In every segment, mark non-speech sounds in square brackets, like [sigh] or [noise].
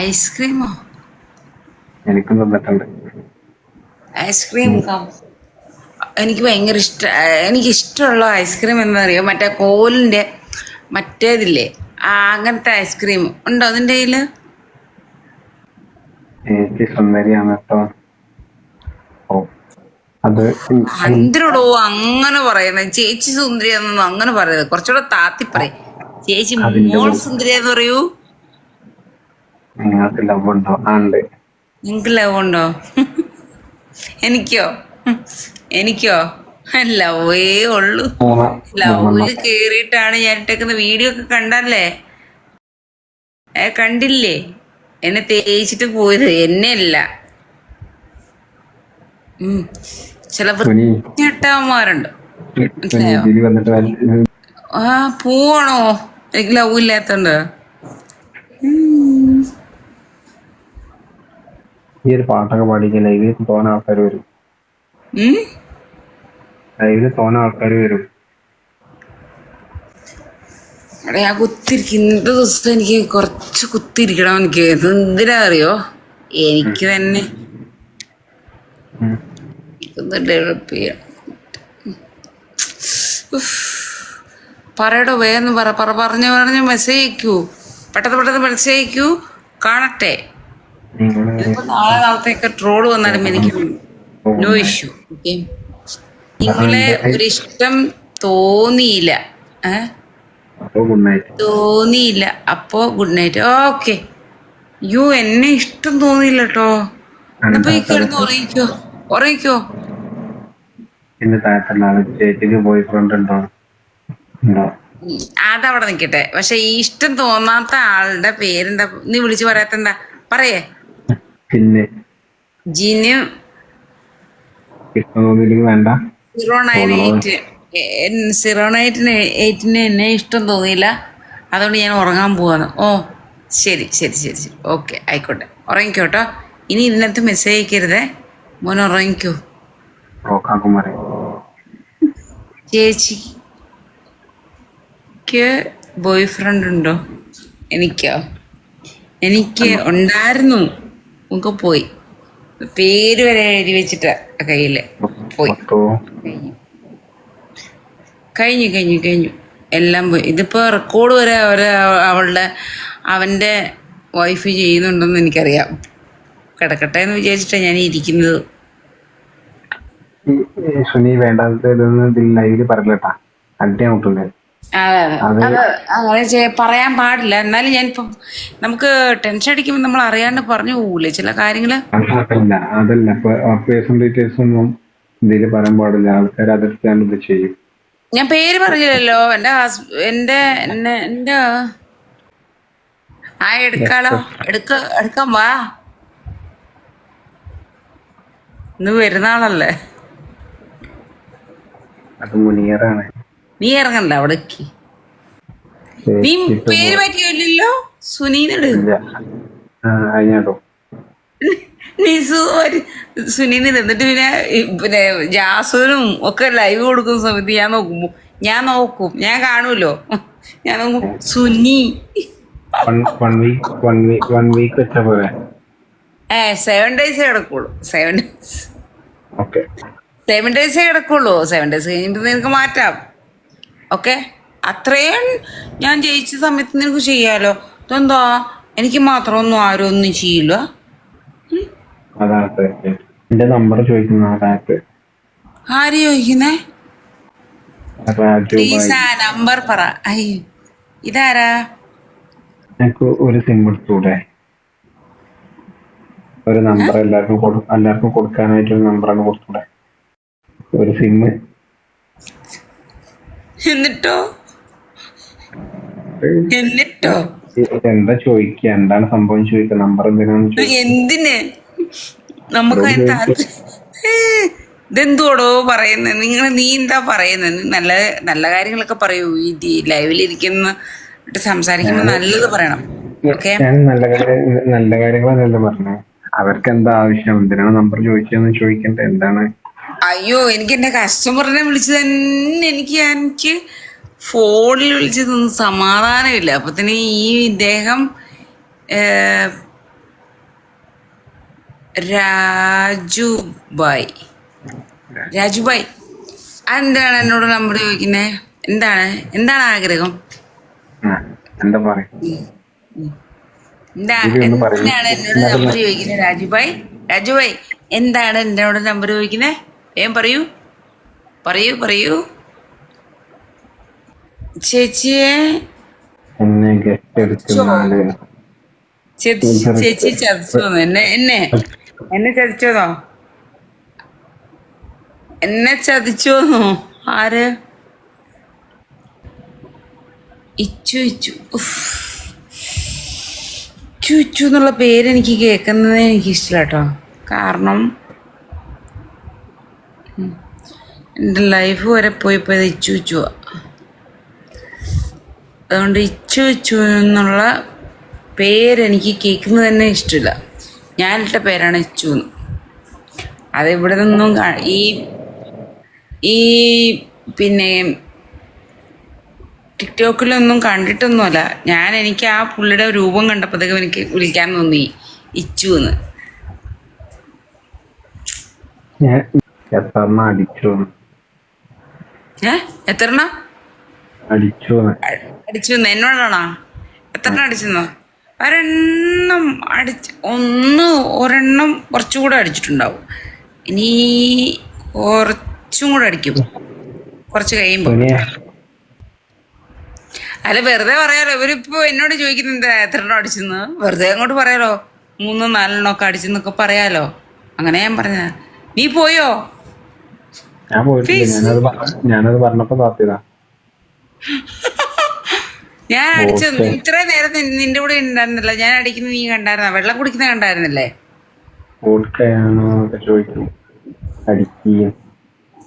ഐസ്ക്രീമോ? എനിക്കും തന്നിട്ടുണ്ട് ഐസ്ക്രീം എനിക്ക് ഭയങ്കര ഇഷ്ട എനിക്ക് ഇഷ്ടമുള്ള ഐസ്ക്രീം എന്താ അറിയോ മറ്റേ കോലിന്റെ മറ്റേതില്ലേ? ആ അങ്ങനത്തെ ഐസ്ക്രീം. ഉണ്ടോ അതിന്റെ കയ്യിൽ? സുന്ദരിയാണ് കേട്ടോ. അത് എന്തിനോടോ അങ്ങനെ പറയുന്നത് ചേച്ചി സുന്ദരി അങ്ങനെ പറയുന്നത് കുറച്ചുകൂടെ താത്തി പറയും. ചേച്ചി മോൾ സുന്ദരിയാന്ന് പറയൂ. നിങ്ങൾക്ക് ലവ് ഉണ്ടോ? ആണ്ട്. നിങ്ങക്ക് ലവ് ഉണ്ടോ? എനിക്കോ? എനിക്കോ? ലവേ ഉള്ളൂ. ലവ് കേറിയിട്ടാണ് ഞാൻ ഇട്ടേക്കുന്ന വീഡിയോ ഒക്കെ കണ്ടല്ലേ ഏ കണ്ടില്ലേ? എന്നെ തേച്ചിട്ട് പോയത്. എന്നെ അല്ല. ചില വന്നിട്ട് ആ പോവാണോ? എനിക്ക് ലവ് ഇല്ലാത്തോണ്ട്. ഈ ഒരു പാട്ടൊക്കെ പാടിക്കാൻ ലൈവിൽ തോന്ന ആൾക്കാർ വരും. ലൈവിൽ തോന്ന ആൾക്കാർ വരും. ഞാൻ കുത്തിരിക്കും ഇന്നത്തെ ദിവസം എനിക്ക് കുറച്ച് കുത്തിരിക്കണം എനിക്ക്. എന്തിനാ അറിയോ? എനിക്ക് തന്നെ. ഒന്ന് ഡെവലപ്പ് ചെയ്യാം. പറയടോ വേഗം പറ. പറ പറഞ്ഞു പറഞ്ഞ് മെസ്സേജ് അയക്കൂ. പെട്ടെന്ന് പെട്ടെന്ന് മെസ്സേജ് അയക്കൂ. കാണട്ടെ. നാളെ നാളത്തേക്ക് ട്രോൾ വന്നാലും എനിക്ക് നോ ഇഷ്യൂ ഓക്കെ നിങ്ങളെ ഒരു ഇഷ്ടം തോന്നിയില്ല ഏഹ് അപ്പൊ ഗുഡ് നൈറ്റ് തോന്നിയില്ല അപ്പോ ഗുഡ് നൈറ്റ് ഓക്കെ യോ എന്നെ ഇഷ്ടം തോന്നിയില്ല കേട്ടോ അപ്പൊ ഈ കിടന്ന് ഉറങ്ങിക്കോ ഉറങ്ങിക്കോ. പിന്നെ താഴത്തല്ലാതെ ചേച്ചിക്ക് ബോയ് ഫ്രണ്ട് ഉണ്ടോ? ഉണ്ടോ അതവിടെ നിക്കട്ടെ. പക്ഷെ ഈ ഇഷ്ടം തോന്നാത്ത ആളുടെ പേരെന്താ? നീ വിളിച്ചു പറയാത്തെന്താ? പറയേ. പിന്നെ ജിനു വേണ്ട. Zero nine eight. Zero nine എയ്റ്റിന് എന്നെ ഇഷ്ടം തോന്നിയില്ല. അതുകൊണ്ട് ഞാൻ ഉറങ്ങാൻ പോവാണ്. ഓ ശരി ശരി ശരി ശരി. ഓക്കെ ആയിക്കോട്ടെ. ഉറങ്ങിക്കോട്ടോ. ഇനി ഇന്നത്തെ മെസ്സേജ് അയക്കരുതേ. മോൻ ഉറങ്ങിക്കോ. ചേച്ചിക്ക് ബോയ് ഫ്രണ്ട് ഉണ്ടോ? എനിക്കോ? എനിക്ക് ഉണ്ടായിരുന്നു. നമുക്ക് പോയി. പേര് വരെ എഴുതി വെച്ചിട്ടാ കയ്യിൽ. പോയി. കഴിഞ്ഞു. കഴിഞ്ഞു കഴിഞ്ഞു എല്ലാം പോയി. ഇതിപ്പോ റെക്കോർഡ് വരെ അവർ അവളുടെ അവന്റെ വൈഫ് ചെയ്യുന്നുണ്ടെന്ന് എനിക്കറിയാം. കിടക്കട്ടെ എന്ന് വിചാരിച്ചിട്ടാ ഞാൻ ഇരിക്കുന്നത്. സുനി വേണ്ടാത്ത ലൈവിൽ പറയലട്ടാ അടി ഔട്ടുണ്ട് അതെ. അങ്ങനെ പറയാൻ പാടില്ല. എന്നാലും ഞാനിപ്പം നമുക്ക് ടെൻഷൻ അടിക്കുമ്പോൾ നമ്മൾ അറിയാണ്ട് പറഞ്ഞു പോകൂലേ ചില കാര്യങ്ങൾ. അതല്ല അതല്ല. പേഴ്സണൽ ഡീറ്റെയിൽസ് ഒന്നും ഇതിൽ പറയാൻ പാടില്ല. ആൾക്കാർ അതെടുത്താണ് ഇത് ചെയ്യും. ഞാൻ പേര് പറഞ്ഞില്ലല്ലോ. എന്റെ എന്റെ എന്റെ ആ എടുക്കാളോ എടുക്ക എടുക്കാൻ വാ. ഇന്ന് പെരുന്നാളല്ലേ അത് മുനിയറാണ് നീ ഇറങ്ങണ്ട അവിടെ നീ പേര് പറ്റിയല്ലോ സുനീനിട്. നീ സുനീനിട് എന്നിട്ട് പിന്നെ പിന്നെ ജാസൂനും ഒക്കെ ലൈവ് കൊടുക്കുന്ന സമയത്ത് ഞാൻ നോക്കുമ്പോ ഞാൻ നോക്കും. ഞാൻ കാണുമല്ലോ. ഞാൻ നോക്കും സുനി. ഏ സെവൻ ഡേയ്സേ കിടക്കുള്ളൂ. സെവൻ ഡേയ്സ് സെവൻ ഡേയ്സേ കിടക്കുള്ളൂ. സെവൻ ഡേയ്സ് കഴിഞ്ഞിട്ട് നിനക്ക് മാറ്റാം. ഓക്കെ? അത്രയും ഞാൻ ജയിച്ച സമയത്ത് നിനക്ക് ചെയ്യാലോ? ഇതെന്താ? എനിക്ക് മാത്രമൊന്നും ആരും ഒന്നും ചെയ്യില്ല. എന്റെ നമ്പർ ചോദിക്കുന്ന ആര് ചോദിക്കുന്നേ? പ്ലീസ് ആ നമ്പർ പറ. ഇതാരാ? എനിക്ക് ഒരു സിം എടുത്തൂടെ ഒരു നമ്പർ എല്ലാവർക്കും എല്ലാവർക്കും കൊടുക്കാനായിട്ട് ഒരു നമ്പറാണ് കൊടുത്തൂടെ ഒരു സിം എന്നിട്ടോ? എന്നിട്ടോ? എന്താ ചോദിക്കുക എന്താണ് സംഭവം ചോദിക്കുക നമ്പർ ചോദിക്കുക എന്തിന്? നമുക്ക് ഇതെന്തോടോ പറയുന്നത് നിങ്ങൾ നീ എന്താ പറയുന്നത് നല്ല നല്ല കാര്യങ്ങളൊക്കെ പറയൂ. ഈ ലൈവിൽ ഇരിക്കുന്ന സംസാരിക്കുമ്പോൾ നല്ലത് പറയണം. ഓക്കെ? നല്ല നല്ല കാര്യങ്ങളല്ലല്ലോ പറഞ്ഞത് അവർക്ക് എന്താ ആവശ്യം എന്തിനാണ് നമ്പർ ചോദിച്ചതെന്ന് ചോദിക്കണ്ട? എന്താണ് അയ്യോ എനിക്ക് എന്റെ കസ്റ്റമറിനെ വിളിച്ച് തന്നെ എനിക്ക് എനിക്ക് ഫോണിൽ വിളിച്ചതൊന്നും സമാധാനമില്ല. അപ്പൊ തന്നെ ഈ ഇദ്ദേഹം രാജുബായ്. രാജുബായ്. എന്താണ് എന്നോട് നമ്പർ ചോദിക്കുന്നത് എന്താണ്? എന്താണ് ആഗ്രഹം? എന്താ. എന്താണ് എന്നോട് നമ്പർ ചോദിക്കുന്നത് രാജുബായ്? രാജുബായ് എന്താണ് എന്നോട് നമ്പർ ചോദിക്കുന്നത് വേഗം പറയൂ? പറയൂ പറയൂ. ചേച്ചിയെ ചേച്ചി ചതിച്ചു? എന്നെ എന്നെ എന്നെ ചതിച്ചോന്നോ? എന്നെ ചതിച്ചോന്നോ? ആര്? ഇച്ചു ഇച്ചു. ഇച്ചു ഇച്ചു എന്നുള്ള പേര് എനിക്ക് കേൾക്കുന്നത് എനിക്ക് ഇഷ്ടമില്ല കേട്ടോ. കാരണം എന്റെ ലൈഫ് വരെ പോയി ഇത് ഇച്ചു ഇച്ചുവാ അതുകൊണ്ട് ഇച്ചു ഇച്ചു എന്നുള്ള പേരെനിക്ക് കേൾക്കുന്നത് തന്നെ ഇഷ്ടമില്ല. ഞാനിട്ട പേരാണ് ഇച്ചു എന്ന്. അത് ഇവിടെ നിന്നും ഈ ഈ പിന്നെ ടിക്ടോക്കിലൊന്നും കണ്ടിട്ടൊന്നുമല്ല. ഞാൻ എനിക്ക് ആ പുള്ളിയുടെ രൂപം കണ്ടപ്പോഴത്തേക്കും എനിക്ക് വിളിക്കാൻ തോന്നി ഇച്ചു എന്ന്. എത്രണ്ണ അടിച്ചു ഏ? എത്ര അടിച്ചു. അടിച്ചു എന്നോടാണോ? എത്ര അടിച്ചെന്നോ? ഒരെണ്ണം അടിച്ച് ഒന്ന് ഒരെണ്ണം കുറച്ചുകൂടെ അടിച്ചിട്ടുണ്ടാവും. ഇനി കുറച്ചും കൂടെ അടിക്കും. കുറച്ച് കഴിയുമ്പോൾ ഇനി അല്ല വെറുതെ പറയാലോ. ഇവരിപ്പോ എന്നോട് ചോദിക്കുന്നത് എന്താ? എത്ര എണ്ണം അടിച്ചെന്ന്? വെറുതെ അങ്ങോട്ട് പറയാലോ. മൂന്നോ നാലെണ്ണോ ഒക്കെ അടിച്ചെന്നൊക്കെ പറയാലോ. അങ്ങനെ ഞാൻ പറഞ്ഞ നീ പോയോ? ഞാൻ പോയിട്ടില്ല. ഞാനത് പറ- ഞാനത് പറഞ്ഞപ്പോ താത്തിയതാ [laughs] ഞാൻ അടിച്ചു ഇത്ര നേരം നിന്റെ കൂടെ ഉണ്ടായിരുന്നില്ല. ഞാൻ അടിക്കുന്ന നീ കണ്ടായിരുന്ന? വെള്ളം കുടിക്കുന്ന കണ്ടായിരുന്നില്ലേ?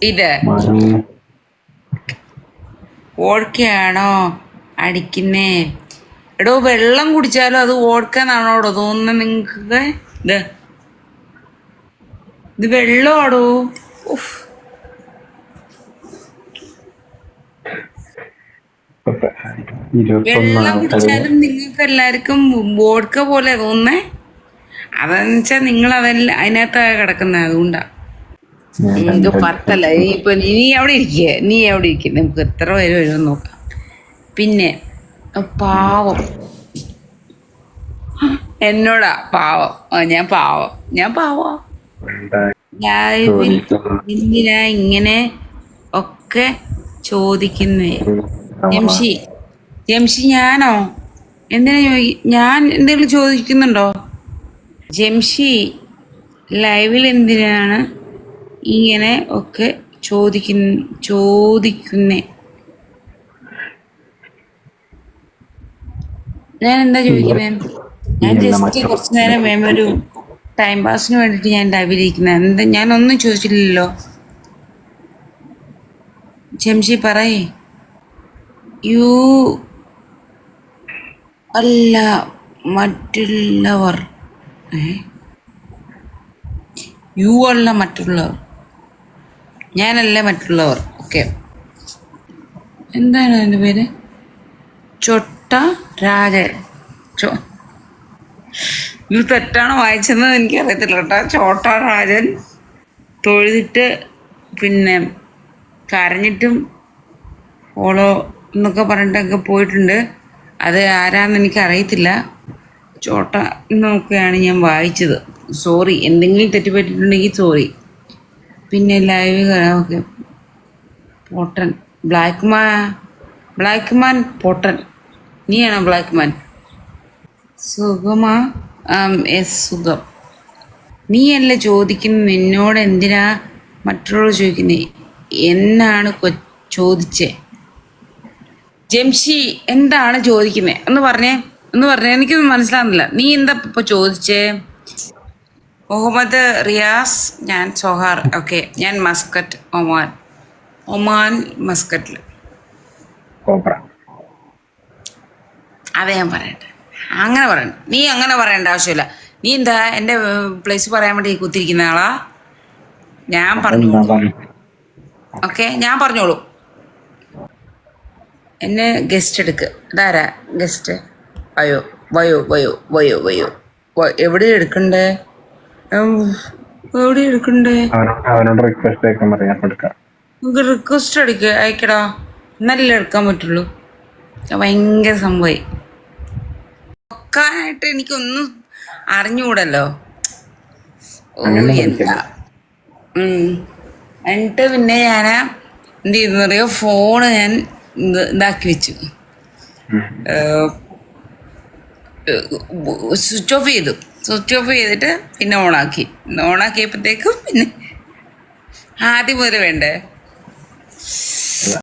ഇത്. ഓടക്കയാണോ അടിക്കുന്നേ? എടോ വെള്ളം കുടിച്ചാലും അത് ഓടക്കാന്നാണോടോ തോന്നുന്നത് നിങ്ങക്ക്? ഇത് ഇത് വെള്ളമാടോ? വെള്ളം കുടിച്ചാലും നിങ്ങൾക്ക് എല്ലാവർക്കും വോഡ്ക പോലെ തോന്നേ അതെന്ന് വെച്ചാൽ നിങ്ങൾ അതെല്ലാം അതിനകത്താ കിടക്കുന്നത് അതുകൊണ്ടാ ഇത് പത്തല്ല നീ ഇപ്പൊ നീ അവിടെ ഇരിക്കേ നീ അവിടെ ഇരിക്കുക നമുക്ക് എത്ര പേര് വരുമെന്ന് നോക്കാം. പിന്നെ പാവം. എന്നോടാ പാവം. ഞാൻ പാവം. ഞാൻ പാവം. എന്തിനാ ഇങ്ങനെ ഒക്കെ ചോദിക്കുന്നേ? ജംഷി ജംഷി ഞാനോ? എന്തിനാ ചോദി ഞാൻ എന്തെങ്കിലും ചോദിക്കുന്നുണ്ടോ? ജംഷി ലൈവിൽ എന്തിനാണ് ഇങ്ങനെ ഒക്കെ ചോദിക്കുന്ന? ചോദിക്കുന്നേ? ഞാൻ എന്താ ചോദിക്കുന്നേ ഞാൻ ജസ്റ്റ് കുറച്ചു നേരം വേണം ഒരു ടൈം പാസിന് വേണ്ടിയിട്ട് ഞാൻ ലൈവിലിരിക്കുന്നത് എന്താ ഞാൻ ഒന്നും ചോദിച്ചില്ലല്ലോ. ജംഷി പറയേ. യു അല്ല മറ്റുള്ളവർ. യു അല്ല മറ്റുള്ളവർ. ഞാനല്ല മറ്റുള്ളവർ. ഓക്കെ എന്താണ് അതിന്റെ പേര്? ചൊട്ട രാജൻ. ചോ ഇത് തെറ്റാണോ വായിച്ചതെന്ന് എനിക്കറിയത്തില്ല കേട്ടോ. ചോട്ട രാജൻ തൊഴുതിട്ട് പിന്നെ കരഞ്ഞിട്ടും ഓളോ എന്നൊക്കെ പറഞ്ഞിട്ടൊക്കെ പോയിട്ടുണ്ട്. അത് ആരാന്ന് എനിക്ക് അറിയത്തില്ല ചോട്ട എന്നൊക്കെയാണ് ഞാൻ വായിച്ചത്. സോറി എന്തെങ്കിലും തെറ്റുപറ്റിയിട്ടുണ്ടെങ്കിൽ സോറി. പിന്നെ ലൈവ് ഓക്കെ. പോട്ടൻ. ബ്ലാക്ക് മാ ബ്ലാക്ക് മാൻ പോട്ടൻ. നീയാണോ ബ്ലാക്ക് മാൻ സുഖമാ എസ് സുഖം നീയല്ലേ ചോദിക്കുന്നത്? നിന്നോട് എന്തിനാ മറ്റുള്ളവർ ചോദിക്കുന്നത് എന്നാണ് കൊ ചോദിച്ചേ. ജംഷി എന്താണ് ചോദിക്കുന്നത് എന്ന് പറഞ്ഞേ എന്ന് പറഞ്ഞേ. എനിക്ക് മനസ്സിലാകുന്നില്ല നീ എന്താ ഇപ്പൊ ചോദിച്ചേ? മുഹമ്മദ് റിയാസ് ഞാൻ സോഹാർ. ഓക്കെ ഞാൻ മസ്കറ്റ് ഒമാൻ. ഒമാൻ മസ്കറ്റിൽ അദ്ദേഹം അതെ ഞാൻ പറയട്ടെ. അങ്ങനെ പറയണ്ട. നീ അങ്ങനെ പറയേണ്ട ആവശ്യമില്ല. നീ എന്താ എന്റെ പ്ലേസ് പറയാൻ വേണ്ടി കുത്തിരിക്കുന്ന ആളാ? ഞാൻ പറഞ്ഞു? എന്താ ഓക്കെ ഞാൻ പറഞ്ഞോളൂ. എന്നെ ഗസ്റ്റ് എടുക്ക്. ഇതാരാ? ഗസ്റ്റ് വയോ വയോ വയോ വയോ വയോ. എവിടെ എടുക്കണ്ടേ? എവിടെ എടുക്കണ്ടേ? അവനോട് റിക്വസ്റ്റ് അയക്കാൻ പറയാം. റിക്വസ്റ്റ് അടിക്ക. അയക്കടാ. നല്ല എടുക്കാൻ പറ്റുള്ളൂ. ഭയങ്കര സംഭവമായി. നോക്കാനായിട്ട് എനിക്കൊന്നും അറിഞ്ഞുകൂടല്ലോ ഓ എന്താ. എന്നിട്ട് പിന്നെ ഞാൻ എന്ത് ചെയ്യുന്നറിയോ ഫോണ് ഞാൻ ഇതാക്കി വെച്ചു. സ്വിച്ച് ഓഫ് ചെയ്തു. സ്വിച്ച് ഓഫ് ചെയ്തിട്ട് പിന്നെ ഓണാക്കി. ഓണാക്കിയപ്പോഴത്തേക്കും പിന്നെ ആദ്യം മുതൽ വേണ്ടേ?